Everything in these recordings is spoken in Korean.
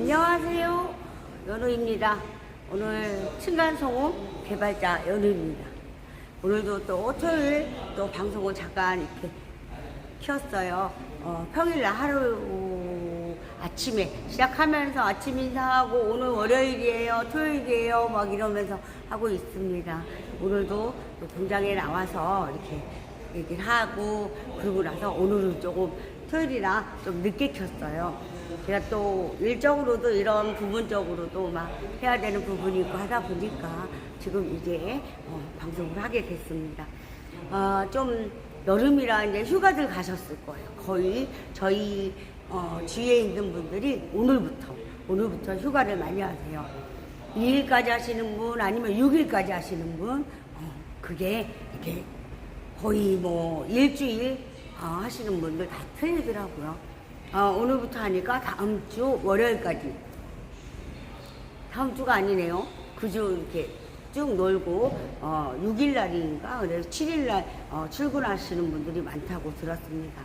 안녕하세요. 연우입니다. 오늘 층간소음 개발자 연우입니다. 오늘도 또 토요일 또 방송을 잠깐 이렇게 켰어요. 어, 평일날 하루 아침에 시작하면서 아침 인사하고 오늘 월요일이에요, 토요일이에요, 막 이러면서 하고 있습니다. 오늘도 또 공장에 나와서 이렇게 얘기를 하고 그러고 나서 오늘은 조금 토요일이라 좀 늦게 켰어요. 제가 또 일적으로도 이런 부분적으로도 막 해야 되는 부분이 있고 하다 보니까 지금 이제 어, 방송을 하게 됐습니다. 어, 좀 여름이라 이제 휴가들 가셨을 거예요. 거의 저희 어, 주위에 있는 분들이 오늘부터 오늘부터 휴가를 많이 하세요. 2일까지 하시는 분 아니면 6일까지 하시는 분 어, 그게 이렇게 거의 뭐 일주일 어, 하시는 분들 다 틀리더라고요. 어, 오늘부터 하니까 다음 주 월요일까지 다음 주가 아니네요. 그주 이렇게 쭉 놀고 어, 6일 날인가 그래서 7일 날 어, 출근하시는 분들이 많다고 들었습니다.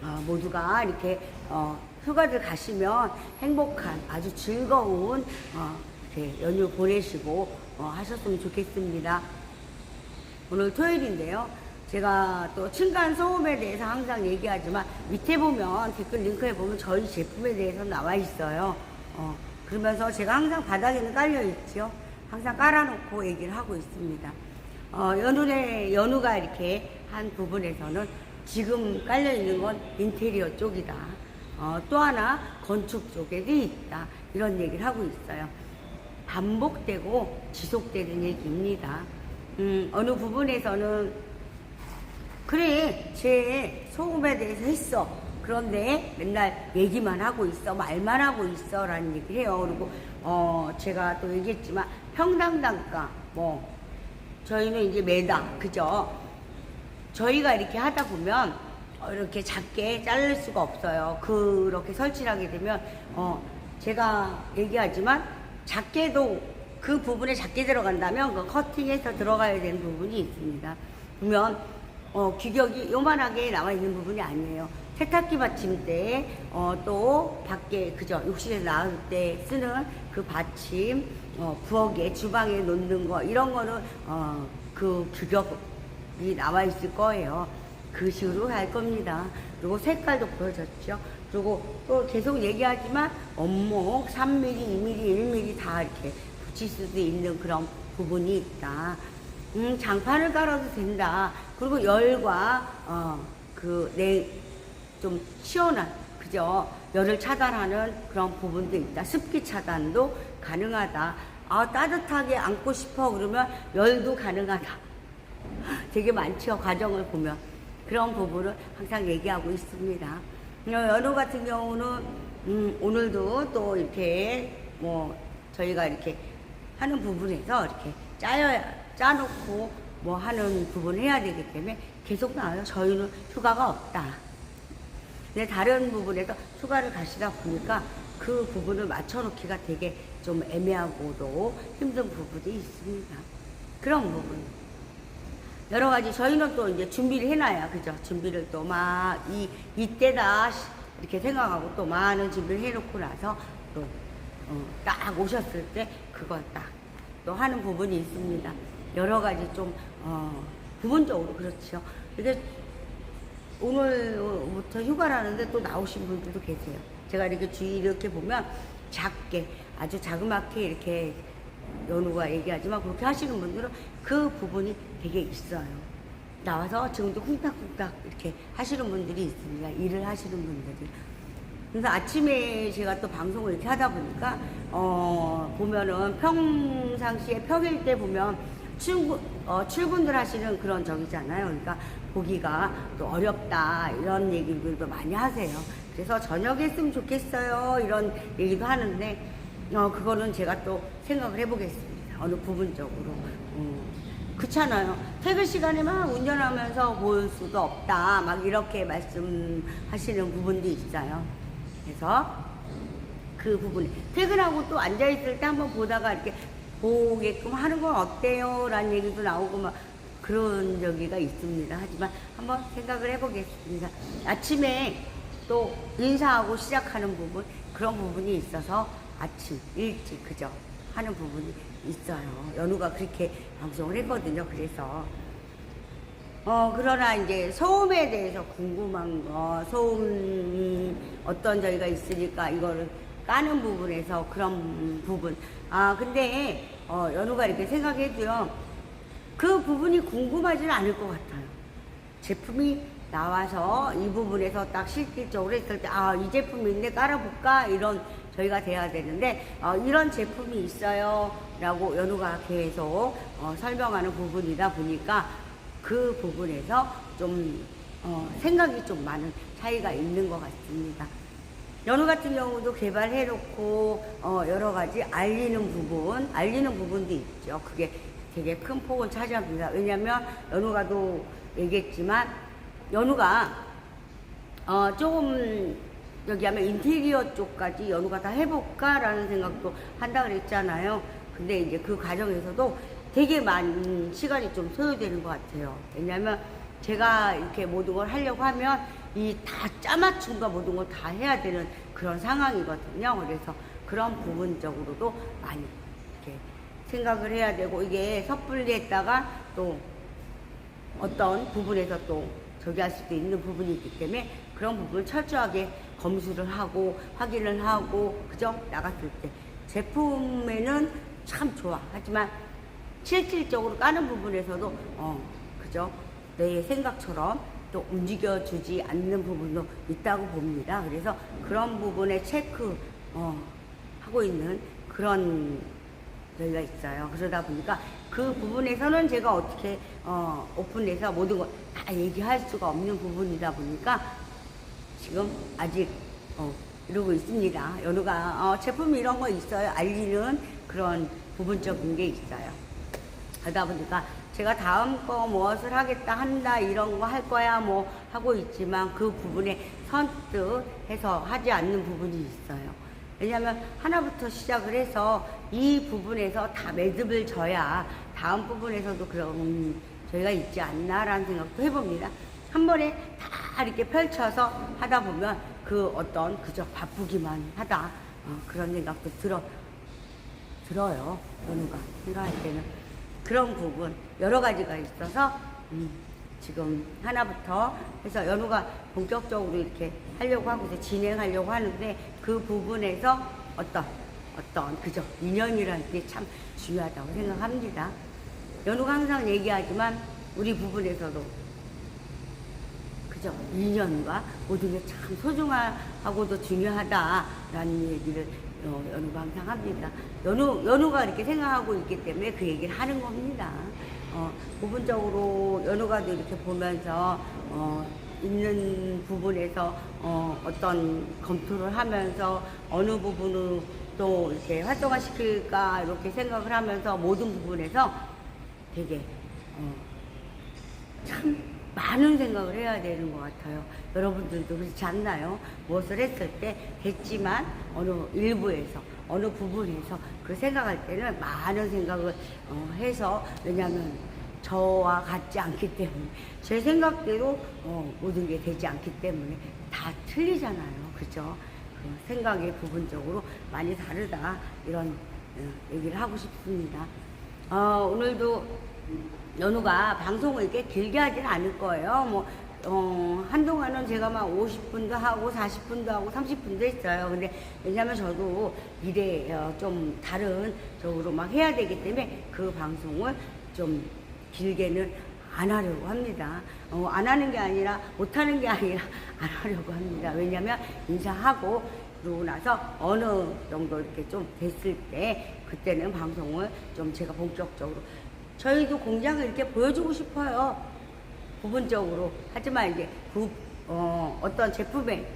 어, 모두가 이렇게 어, 휴가들 가시면 행복한 아주 즐거운 어, 연휴 보내시고 어, 하셨으면 좋겠습니다. 오늘 토요일인데요. 제가 또 층간 소음에 대해서 항상 얘기하지만 밑에 보면 댓글 링크에 보면 저희 제품에 대해서 나와 있어요. 어, 그러면서 제가 항상 바닥에는 깔려 있죠. 항상 깔아놓고 얘기를 하고 있습니다. 어, 연우의 연우가 이렇게 한 부분에서는 지금 깔려 있는 건 인테리어 쪽이다. 어, 또 하나 건축 쪽에도 있다. 이런 얘기를 하고 있어요. 반복되고 지속되는 얘기입니다. 음, 어느 부분에서는 그래 제 소금에 대해서 했어. 그런데 맨날 얘기만 하고 있어 말만 하고 있어 라는 얘기를 해요. 그리고 어 제가 또 얘기했지만 평당 단가 뭐 저희는 이제 매당 그죠? 저희가 이렇게 하다 보면 어, 이렇게 작게 자를 수가 없어요. 그렇게 설치를 하게 되면 어 제가 얘기하지만 작게도 그 부분에 작게 들어간다면 그 커팅해서 들어가야 되는 부분이 있습니다. 보면 어, 규격이 요만하게 나와 있는 부분이 아니에요. 세탁기 받침대, 어, 또 밖에, 그죠? 욕실에서 나올 때 쓰는 그 받침, 어, 부엌에, 주방에 놓는 거, 이런 거는, 어, 그 규격이 나와 있을 거예요. 그 식으로 할 겁니다. 그리고 색깔도 보여줬죠. 그리고 또 계속 얘기하지만, 원목, 3mm, 2mm, 1mm 다 이렇게 붙일 수도 있는 그런 부분이 있다. 음, 장판을 깔아도 된다. 그리고 열과, 어, 그, 내, 좀 시원한, 그죠? 열을 차단하는 그런 부분도 있다. 습기 차단도 가능하다. 아, 따뜻하게 안고 싶어. 그러면 열도 가능하다. 되게 많죠. 과정을 보면. 그런 부분을 항상 얘기하고 있습니다. 어, 연호 같은 경우는, 음, 오늘도 또 이렇게, 뭐, 저희가 이렇게 하는 부분에서 이렇게 짜여야, 짜놓고 뭐 하는 부분을 해야 되기 때문에 계속 나와요. 저희는 휴가가 없다. 근데 다른 부분에서 휴가를 가시다 보니까 그 부분을 맞춰놓기가 되게 좀 애매하고도 힘든 부분이 있습니다. 그런 부분. 여러 가지 저희는 또 이제 준비를 해놔야 그죠? 준비를 또 막 이 이때다 이렇게 생각하고 또 많은 준비를 해놓고 나서 또딱 오셨을 때 그걸 딱또 하는 부분이 있습니다. 여러 가지 좀 어, 부분적으로 그렇죠. 이게 오늘부터 휴가라는데 또 나오신 분들도 계세요. 제가 이렇게 주위 이렇게 보면 작게 아주 자그맣게 이렇게 연우가 얘기하지만 그렇게 하시는 분들은 그 부분이 되게 있어요. 나와서 지금도 쿵딱쿵딱 이렇게 하시는 분들이 있습니다. 일을 하시는 분들이. 그래서 아침에 제가 또 방송을 이렇게 하다 보니까 어 보면은 평상시에 평일 때 보면 출근 어 출근들 하시는 그런 적이잖아요. 그러니까 보기가 또 어렵다 이런 얘기들도 많이 하세요. 그래서 저녁에 했으면 좋겠어요 이런 얘기도 하는데 어 그거는 제가 또 생각을 해보겠습니다. 어느 부분적으로. 음. 그렇잖아요. 퇴근 시간에 막 운전하면서 볼 수도 없다. 막 이렇게 말씀하시는 부분도 있어요. 그래서 그 부분에 퇴근하고 또 앉아있을 때 한번 보다가 이렇게 보게끔 하는 건 어때요? 라는 얘기도 나오고 막 그런 적이가 있습니다. 하지만 한번 생각을 해보겠습니다. 아침에 또 인사하고 시작하는 부분 그런 부분이 있어서 아침 일찍 그죠 하는 부분이 있어요. 연우가 그렇게 방송을 했거든요. 그래서 어 그러나 이제 소음에 대해서 궁금한 거 소음이 어떤 저희가 있으니까 이거를 까는 부분에서 그런 부분. 아 근데 어 연우가 이렇게 생각해도요. 그 부분이 궁금하지는 않을 것 같아요. 제품이 나와서 이 부분에서 딱 실질적으로 했을 때 아 이 제품이 있네 깔아볼까? 이런 저희가 돼야 되는데 어, 이런 제품이 있어요. 라고 연우가 계속 어, 설명하는 부분이다 보니까 그 부분에서 좀 어, 생각이 좀 많은 차이가 있는 것 같습니다. 연우 같은 경우도 개발해놓고 어, 여러 가지 알리는 부분, 알리는 부분도 있죠. 그게 되게 큰 폭을 차지합니다. 왜냐하면 연우가도 얘기했지만 연우가 어, 조금 여기 하면 인테리어 쪽까지 연우가 다 해볼까라는 생각도 한다 그랬잖아요. 근데 이제 그 과정에서도 되게 많은 시간이 좀 소요되는 것 같아요. 왜냐면 제가 이렇게 모든 걸 하려고 하면 이 다 짜맞춤과 모든 걸 다 해야 되는 그런 상황이거든요. 그래서 그런 부분적으로도 많이 이렇게 생각을 해야 되고 이게 섣불리 했다가 또 어떤 부분에서 또 저기 할 수도 있는 부분이 있기 때문에 그런 부분을 철저하게 검수를 하고 확인을 하고 그죠? 나갔을 때. 제품에는 참 좋아. 하지만 실질적으로 까는 부분에서도 어 그죠? 내 생각처럼 또 움직여주지 않는 부분도 있다고 봅니다 그래서 그런 부분에 체크 어 하고 있는 그런 저희가 있어요. 그러다 보니까 그 부분에서는 제가 어떻게 어, 오픈해서 모든 걸 다 얘기할 수가 없는 부분이다 보니까 지금 아직 어, 이러고 있습니다. 연우가 어, 제품 이런 거 있어요. 알리는 그런 부분적인 게 있어요. 그러다 보니까 제가 다음 거 무엇을 하겠다 한다 이런 거 할 거야 뭐 하고 있지만 그 부분에 선뜻 해서 하지 않는 부분이 있어요. 왜냐하면 하나부터 시작을 해서 이 부분에서 다 매듭을 져야 다음 부분에서도 그런 저희가 있지 않나라는 생각도 해봅니다. 한 번에 다 이렇게 펼쳐서 하다 보면 그 어떤 그저 바쁘기만 하다 어, 그런 생각도 들어 들어요. 연우가 생각할 때는 그런 부분 여러 가지가 있어서 음, 지금 하나부터 해서 연우가 본격적으로 이렇게 하려고 하고 이제 진행하려고 하는데 그 부분에서 어떤 어떤 그죠 인연이라는 게 참 중요하다고 생각합니다. 연우가 항상 얘기하지만 우리 부분에서도 그죠 인연과 모든 게 참 소중하고도 중요하다라는 얘기를 어, 연우가 항상 합니다. 연우 연우가 이렇게 생각하고 있기 때문에 그 얘기를 하는 겁니다. 어, 부분적으로 연우가도 이렇게 보면서 어, 있는 부분에서 어, 어떤 검토를 하면서 어느 부분을 또 이렇게 활성화 시킬까 이렇게 생각을 하면서 모든 부분에서 되게 어, 참 많은 생각을 해야 되는 것 같아요. 여러분들도 그렇지 않나요? 무엇을 했을 때 됐지만 어느 일부에서 어느 부분에서 그 생각할 때는 많은 생각을 어, 해서 왜냐하면 저와 같지 않기 때문에 제 생각대로 어, 모든 게 되지 않기 때문에 다 틀리잖아요. 그죠? 그 생각의 부분적으로 많이 다르다 이런 어, 얘기를 하고 싶습니다. 어, 오늘도 연우가 방송을 이렇게 길게 하진 않을 거예요. 뭐, 어, 한동안은 제가 막 50분도 하고 40분도 하고 30분도 했어요. 근데 왜냐면 저도 미래에 어, 좀 다른 쪽으로 막 해야 되기 때문에 그 방송을 좀 길게는 안 하려고 합니다. 어, 안 하는 게 아니라 못 하는 게 아니라 안 하려고 합니다. 왜냐면 인사하고 그러고 나서 어느 정도 이렇게 좀 됐을 때 그때는 방송을 좀 제가 본격적으로 저희도 공장을 이렇게 보여주고 싶어요. 부분적으로. 하지만 이제 그, 어, 어떤 제품에,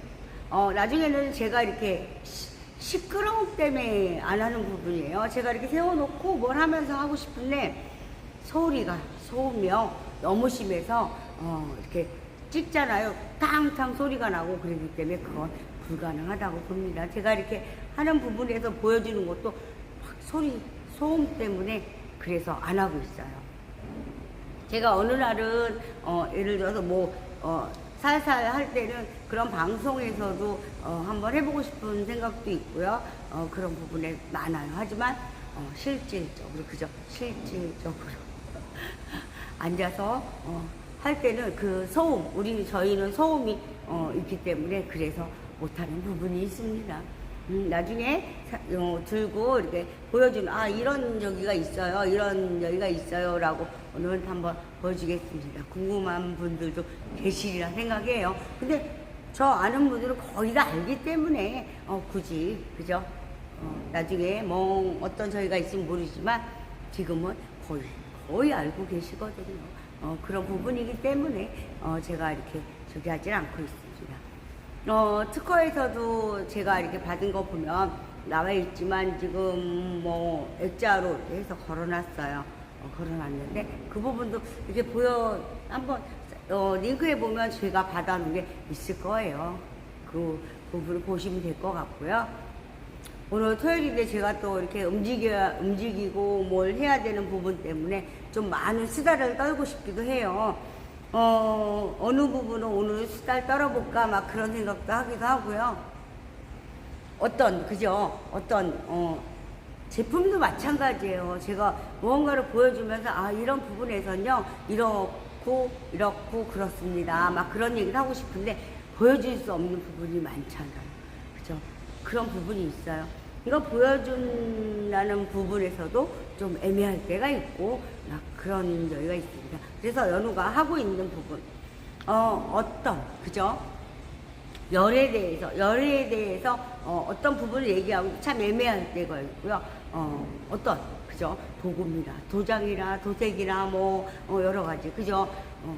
어, 나중에는 제가 이렇게 시, 시끄러움 때문에 안 하는 부분이에요. 제가 이렇게 세워놓고 뭘 하면서 하고 싶은데 소리가, 소음이요. 너무 심해서, 어, 이렇게 찍잖아요. 탕탕 소리가 나고 그러기 때문에 그건 불가능하다고 봅니다. 제가 이렇게 하는 부분에서 보여주는 것도 확 소리, 소음 때문에 그래서 안 하고 있어요. 제가 어느 날은 어, 예를 들어서 뭐 어, 살살 할 때는 그런 방송에서도 어, 한번 해보고 싶은 생각도 있고요. 어, 그런 부분에 많아요. 하지만 어, 실질적으로 그죠? 실질적으로 앉아서 어, 할 때는 그 소음, 우리 저희는 소음이 어, 있기 때문에 그래서 못하는 부분이 있습니다. 음, 나중에 사- 어, 들고 이렇게 보여주는 아 이런 여기가 있어요, 이런 여기가 있어요 라고 오늘 한번 보여주겠습니다. 궁금한 분들도 계시리라 생각해요. 근데 저 아는 분들은 거의 다 알기 때문에 어, 굳이 그죠? 어, 나중에 뭐 어떤 저희가 있으면 모르지만 지금은 거의 거의 알고 계시거든요. 어, 그런 부분이기 때문에 어, 제가 이렇게 저기 하질 않고 있습니다. 어, 특허에서도 제가 이렇게 받은 거 보면 나와 있지만 지금 뭐 액자로 해서 걸어놨어요. 어, 걸어놨는데 그 부분도 이렇게 보여 한번 어, 링크에 보면 제가 받아놓은 게 있을 거예요. 그 부분을 보시면 될 것 같고요. 오늘 토요일인데 제가 또 이렇게 움직여, 움직이고 뭘 해야 되는 부분 때문에 좀 많은 수다를 떨고 싶기도 해요. 어, 어느 부분은 오늘 수다를 떨어볼까 막 그런 생각도 하기도 하고요. 어떤, 그죠? 어떤, 어, 제품도 마찬가지예요. 제가 무언가를 보여주면서 아, 이런 부분에서는요, 이렇고, 이렇고, 그렇습니다. 막 그런 얘기를 하고 싶은데 보여줄 수 없는 부분이 많잖아요. 그죠? 그런 부분이 있어요. 이거 보여준다는 부분에서도 좀 애매할 때가 있고, 막 그런 여유가 있습니다. 그래서 연우가 하고 있는 부분, 어, 어떤, 그죠? 열에 대해서, 열에 대해서 어, 어떤 부분을 얘기하고 참 애매할 때가 있고요. 어, 어떤, 그죠? 도구입니다. 도장이나 도색이나 뭐, 어, 여러 가지, 그죠? 어,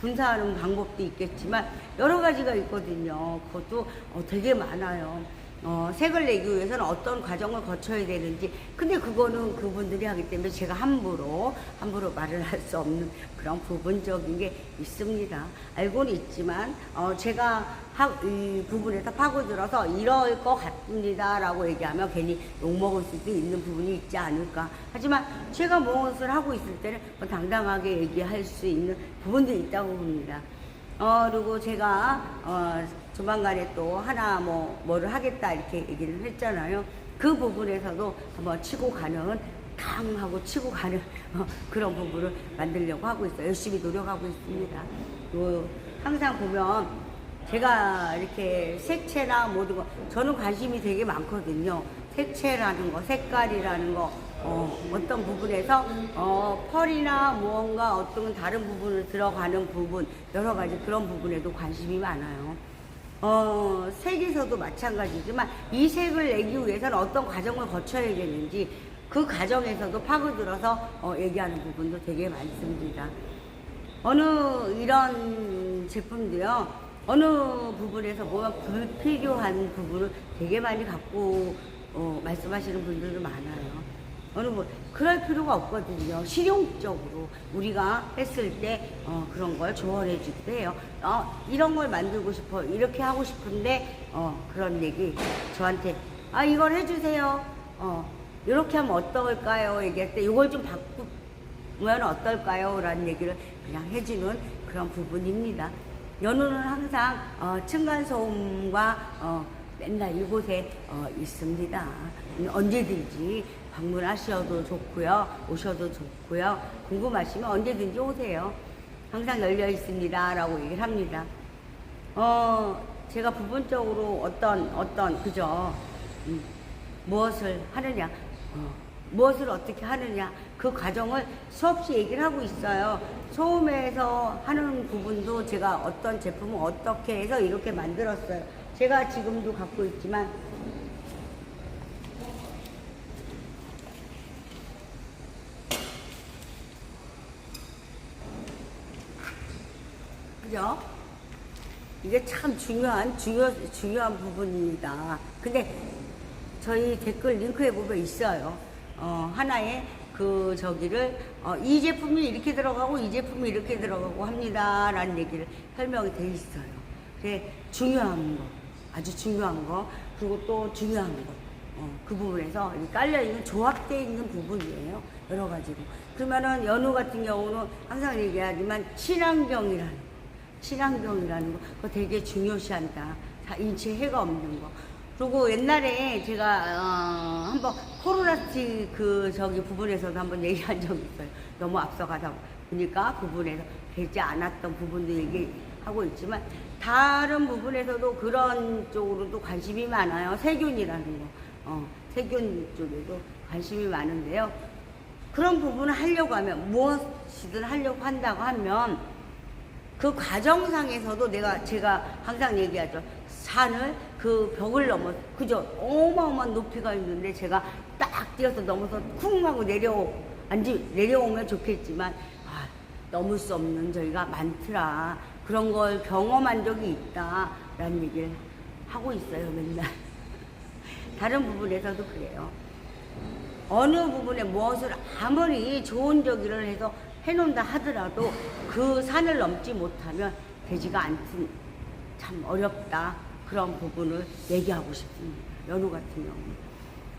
분사하는 방법도 있겠지만 여러 가지가 있거든요. 그것도 어, 되게 많아요. 어, 색을 내기 위해서는 어떤 과정을 거쳐야 되는지. 근데 그거는 그분들이 하기 때문에 제가 함부로, 함부로 말을 할 수 없는 그런 부분적인 게 있습니다. 알고는 있지만, 어, 제가 하, 이 부분에서 파고들어서 이럴 것 같습니다 라고 얘기하면 괜히 욕먹을 수도 있는 부분이 있지 않을까. 하지만 제가 무엇을 하고 있을 때는 뭐 당당하게 얘기할 수 있는 부분도 있다고 봅니다. 어, 그리고 제가, 어, 조만간에 또 하나 뭐, 뭐를 하겠다 이렇게 얘기를 했잖아요. 그 부분에서도 한번 치고 가는, 강하고 치고 가는 어, 그런 부분을 만들려고 하고 있어요. 열심히 노력하고 있습니다. 요, 항상 보면 제가 이렇게 색채나 모든 거, 저는 관심이 되게 많거든요. 색채라는 거, 색깔이라는 거, 어, 어떤 부분에서, 어, 펄이나 무언가 어떤 다른 부분을 들어가는 부분, 여러 가지 그런 부분에도 관심이 많아요. 어, 색에서도 마찬가지지만 이 색을 내기 위해서는 어떤 과정을 거쳐야 되는지 그 과정에서도 파고들어서 어, 얘기하는 부분도 되게 많습니다. 어느 이런 제품도요, 어느 부분에서 보면 불필요한 부분을 되게 많이 갖고 어, 말씀하시는 분들도 많아요. 어느 분 그럴 필요가 없거든요. 실용적으로 우리가 했을 때 어, 그런 걸 조언해 주기도 해요. 어, 이런 걸 만들고 싶어 이렇게 하고 싶은데 어, 그런 얘기 저한테 아 이걸 해주세요. 어, 이렇게 하면 어떨까요? 얘기할 때 이걸 좀 바꾸면 어떨까요? 라는 얘기를 그냥 해주는 그런 부분입니다. 연우는 항상 어, 층간소음과 어, 맨날 이곳에 어, 있습니다. 언제든지 방문하셔도 좋고요. 오셔도 좋고요. 궁금하시면 언제든지 오세요. 항상 열려 있습니다. 라고 얘기를 합니다. 어, 제가 부분적으로 어떤, 어떤, 그죠. 음, 무엇을 하느냐, 어, 무엇을 어떻게 하느냐, 그 과정을 수없이 얘기를 하고 있어요. 소음에서 하는 부분도 제가 어떤 제품을 어떻게 해서 이렇게 만들었어요. 제가 지금도 갖고 있지만, 그죠? 이게 참 중요한, 중요, 중요한 부분입니다. 근데 저희 댓글 링크에 보면 있어요. 어, 하나의 그 저기를, 어, 이 제품이 이렇게 들어가고 이 제품이 이렇게 들어가고 합니다. 라는 얘기를 설명이 돼 있어요. 그게 중요한 거, 아주 중요한 거, 그리고 또 중요한 거. 어, 그 부분에서 이 깔려 있는 조합되어 있는 부분이에요. 여러 가지로. 그러면은 연우 같은 경우는 항상 얘기하지만 친환경이라는 거. 친환경이라는 거 그거 되게 중요시한다. 다 인체 해가 없는 거. 그리고 옛날에 제가 어, 한번 코로나티 그 저기 부분에서도 한번 얘기한 적이 있어요. 너무 앞서가다 보니까 그 부분에서 되지 않았던 부분도 얘기하고 있지만 다른 부분에서도 그런 쪽으로도 관심이 많아요. 세균이라는 거. 어, 세균 쪽에도 관심이 많은데요. 그런 부분을 하려고 하면 무엇이든 하려고 한다고 하면 그 과정상에서도 내가 제가 항상 얘기하죠. 산을 그 벽을 넘어 그죠 어마어마한 높이가 있는데 제가 딱 뛰어서 넘어서 쿵 하고 내려 앉지 내려오면 좋겠지만 아, 넘을 수 없는 저희가 많더라 그런 걸 경험한 적이 있다라는 얘기를 하고 있어요 맨날 다른 부분에서도 그래요. 어느 부분에 무엇을 아무리 좋은 저기를 해서 해놓는다 하더라도 그 산을 넘지 못하면 되지가 않든 참 어렵다 그런 부분을 얘기하고 싶습니다. 연우 같은 경우는.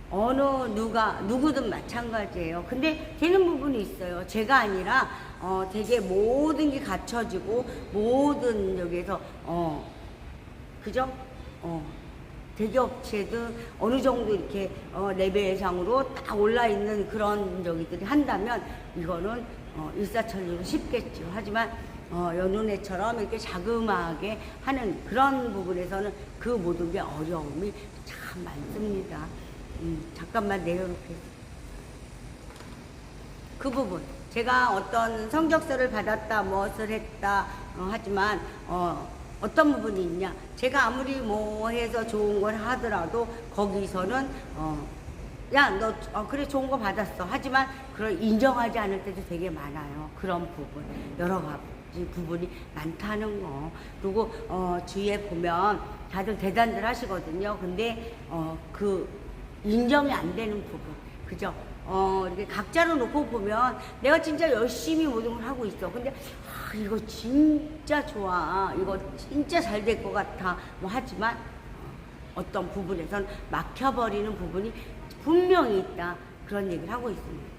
어느 누가 누구든 마찬가지예요. 근데 되는 부분이 있어요. 제가 아니라 어 되게 모든 게 갖춰지고 모든 여기에서 어 그죠? 어 대기업체든 어느 정도 이렇게 어, 레벨상으로 딱 올라 있는 그런 저기들이 한다면 이거는 어, 일사천리로 쉽겠죠. 하지만 어, 연운회처럼 이렇게 자그마하게 하는 그런 부분에서는 그 모든 게 어려움이 참 많습니다. 음, 잠깐만 내려놓겠습니다. 그 부분 제가 어떤 성적서를 받았다 무엇을 했다 어, 하지만 어, 어떤 부분이 있냐 제가 아무리 뭐 해서 좋은 걸 하더라도 거기서는 어, 야 너 어, 그래 좋은 거 받았어. 하지만 그걸 인정하지 않을 때도 되게 많아요. 그런 부분. 여러 가지 부분이 많다는 거. 그리고 어, 주위에 보면 다들 대단들 하시거든요. 근데 어, 그 인정이 안 되는 부분. 그죠? 어, 이렇게 각자로 놓고 보면 내가 진짜 열심히 모든 걸 하고 있어. 근데, 아, 이거 진짜 좋아. 이거 진짜 잘 될 것 같아. 뭐 하지만, 어, 어떤 부분에선 막혀버리는 부분이 분명히 있다. 그런 얘기를 하고 있습니다.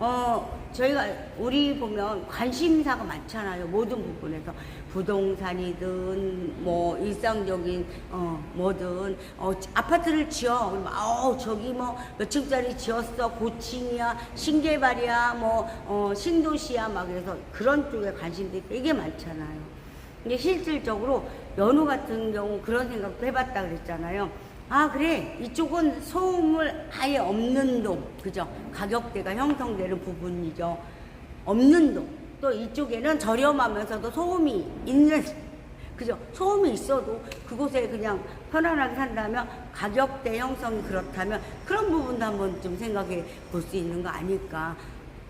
어, 저희가, 우리 보면 관심사가 많잖아요. 모든 부분에서. 부동산이든, 뭐, 일상적인, 어, 뭐든, 어, 아파트를 지어. 그러면, 아우, 저기 뭐, 몇 층짜리 지었어. 고층이야, 신개발이야, 뭐, 어, 신도시야. 막 그래서 그런 쪽에 관심들이 되게 많잖아요. 근데 실질적으로 연우 같은 경우 그런 생각도 해봤다 그랬잖아요. 아, 그래. 이쪽은 소음을 아예 없는 동. 그죠? 가격대가 형성되는 부분이죠. 없는 동. 또 이쪽에는 저렴하면서도 소음이 있는, 그죠? 소음이 있어도 그곳에 그냥 편안하게 산다면 가격대 형성이 그렇다면 그런 부분도 한번 좀 생각해 볼 수 있는 거 아닐까.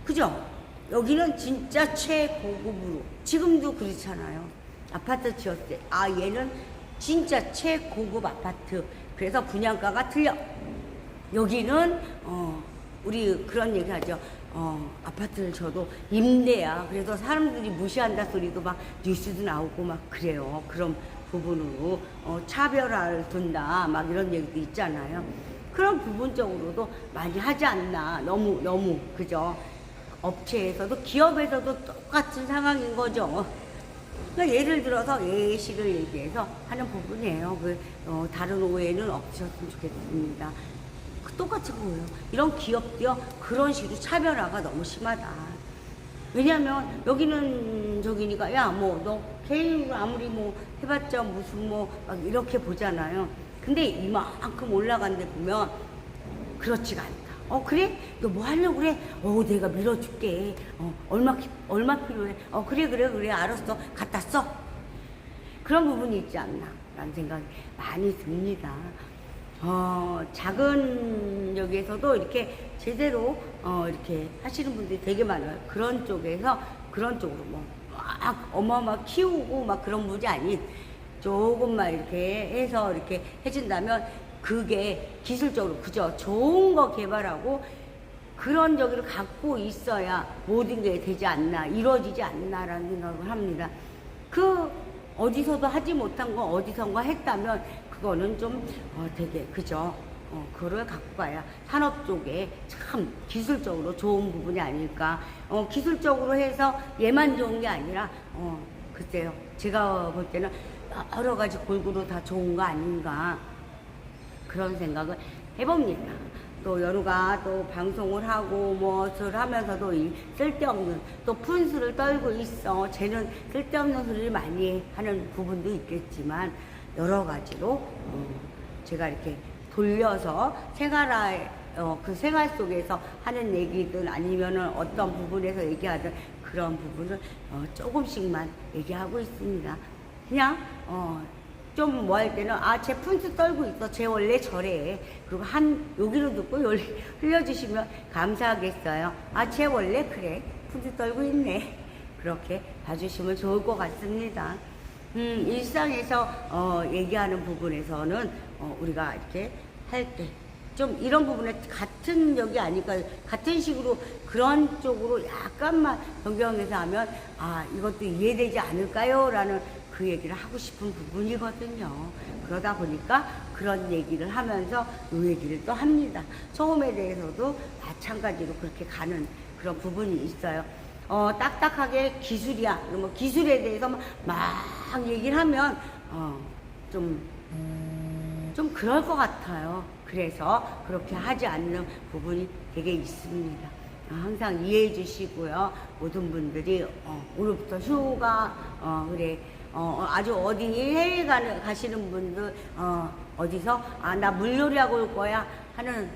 그죠? 여기는 진짜 최고급으로. 지금도 그렇잖아요. 아파트 지었을 때. 아, 얘는 진짜 최고급 아파트. 그래서 분양가가 틀려. 여기는, 어, 우리 그런 얘기 하죠. 어, 아파트를 줘도 임대야. 그래서 사람들이 무시한다 소리도 막 뉴스도 나오고 막 그래요. 그런 부분으로 어, 차별화를 둔다. 막 이런 얘기도 있잖아요. 그런 부분적으로도 많이 하지 않나. 너무, 너무, 그죠? 업체에서도 기업에서도 똑같은 상황인 거죠. 그러니까 예를 들어서 예시를 얘기해서 하는 부분이에요. 그, 어, 다른 오해는 없으셨으면 좋겠습니다. 그 똑같이 보여요. 이런 기업도요, 그런 식으로 차별화가 너무 심하다. 왜냐면, 여기는 저기니까, 야, 뭐, 너 개인으로 아무리 뭐, 해봤자 무슨 뭐, 막 이렇게 보잖아요. 근데 이만큼 올라간 데 보면, 그렇지가 않다. 어, 그래? 너 뭐 하려고 그래? 어, 내가 밀어줄게. 어, 얼마, 기- 얼마 필요해? 어, 그래, 그래, 그래. 알았어. 갖다 써. 그런 부분이 있지 않나. 라는 생각이 많이 듭니다. 어, 작은 여기에서도 이렇게 제대로, 어, 이렇게 하시는 분들이 되게 많아요. 그런 쪽에서, 그런 쪽으로 뭐, 막 어마어마 키우고 막 그런 분이 아닌, 조금만 이렇게 해서 이렇게 해준다면 그게 기술적으로 그죠 좋은 거 개발하고 그런 저기를 갖고 있어야 모든 게 되지 않나 이루어지지 않나라는 생각을 합니다. 그 어디서도 하지 못한 거 어디선가 했다면 그거는 좀 어, 되게 그죠 어, 그걸 갖고 가야 산업 쪽에 참 기술적으로 좋은 부분이 아닐까. 어, 기술적으로 해서 얘만 좋은 게 아니라, 어, 글쎄요. 제가 볼 때는 여러 가지 골고루 다 좋은 거 아닌가. 그런 생각을 해봅니다. 또 여루가 또 방송을 하고 무엇을 하면서도 이 쓸데없는 또 푼수를 떨고 있어. 쟤는 쓸데없는 소리를 많이 하는 부분도 있겠지만 여러 가지로 어, 제가 이렇게 돌려서 생활의 어, 그 생활 속에서 하는 얘기든 아니면은 어떤 부분에서 얘기하든 그런 부분을 어, 조금씩만 얘기하고 있습니다. 그냥 어, 좀 뭐 할 때는 아 제 푼수 떨고 있어. 쟤 원래 저래. 그리고 한 여기로 듣고 여기 흘려주시면 감사하겠어요. 아쟤 원래 그래. 푼수 떨고 있네. 그렇게 봐주시면 좋을 것 같습니다. 음 일상에서 어, 얘기하는 부분에서는 어, 우리가 이렇게 할때 좀 이런 부분에 같은 역이 아닐까 같은 식으로 그런 쪽으로 약간만 변경해서 하면 아 이것도 이해되지 않을까요? 라는 그 얘기를 하고 싶은 부분이거든요. 그러다 보니까 그런 얘기를 하면서 이 얘기를 또 합니다. 소음에 대해서도 마찬가지로 그렇게 가는 그런 부분이 있어요. 어, 딱딱하게 기술이야. 뭐 기술에 대해서 막, 막 얘기를 하면 어, 좀, 좀 그럴 것 같아요. 그래서 그렇게 하지 않는 부분이 되게 있습니다. 어, 항상 이해해 주시고요. 모든 분들이 어, 오늘부터 휴가 어, 그래 어, 아주 어디 해외 가는, 가시는 분들 어, 어디서 아 나 물놀이 하고 올 거야 하는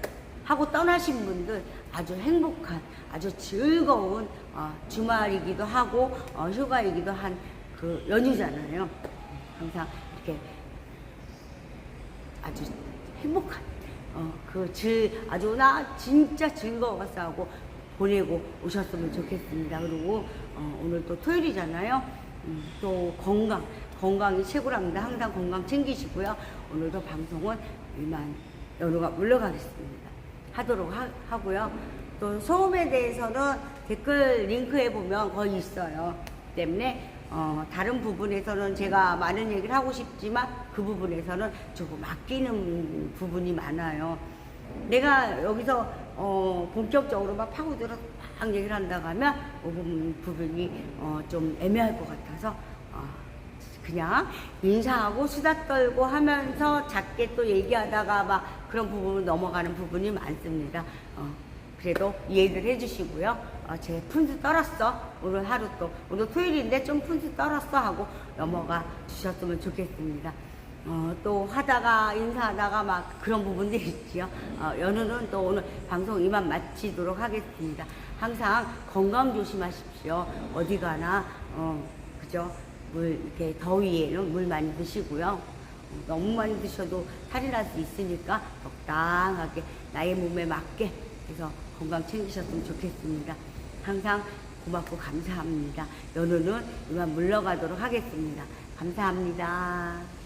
하고 떠나신 분들 아주 행복한 아주 즐거운 어, 주말이기도 하고 어, 휴가이기도 한 그 연휴잖아요. 항상 이렇게 아주 행복한 어, 그 즐, 아주 나 진짜 즐거워서 하고 보내고 오셨으면 좋겠습니다. 그리고 어, 오늘 또 토요일이잖아요. 음, 또 건강, 건강이 최고랍니다. 항상 건강 챙기시고요. 오늘도 방송은 이만 연우가 물러가겠습니다. 하도록 하, 고요또 소음에 대해서는 댓글 링크에 보면 거의 있어요. 때문에 어, 다른 부분에서는 제가 많은 얘기를 하고 싶지만 그 부분에서는 조금 아끼는 부분이 많아요. 내가 여기서 어, 본격적으로 막 파고들어서 막 얘기를 한다고 하면 그 부분, 부분이 어, 좀 애매할 것 같아서 어, 그냥 인사하고 수다 떨고 하면서 작게 또 얘기하다가 막 그런 부분을 넘어가는 부분이 많습니다. 어, 그래도 이해를 해주시고요. 어, 제 푼수 떨었어. 오늘 하루 또, 오늘 토요일인데 좀 푼수 떨었어 하고 넘어가 주셨으면 좋겠습니다. 어, 또 하다가 인사하다가 막 그런 부분들이 있지요. 어, 연우는 또 오늘 방송 이만 마치도록 하겠습니다. 항상 건강 조심하십시오. 어디 가나, 어, 그죠? 물, 이렇게 더위에는 물 많이 드시고요. 어, 너무 많이 드셔도 탈이 날 수 있으니까 적당하게 나의 몸에 맞게 해서 건강 챙기셨으면 좋겠습니다. 항상 고맙고 감사합니다. 연우는 이만 물러가도록 하겠습니다. 감사합니다.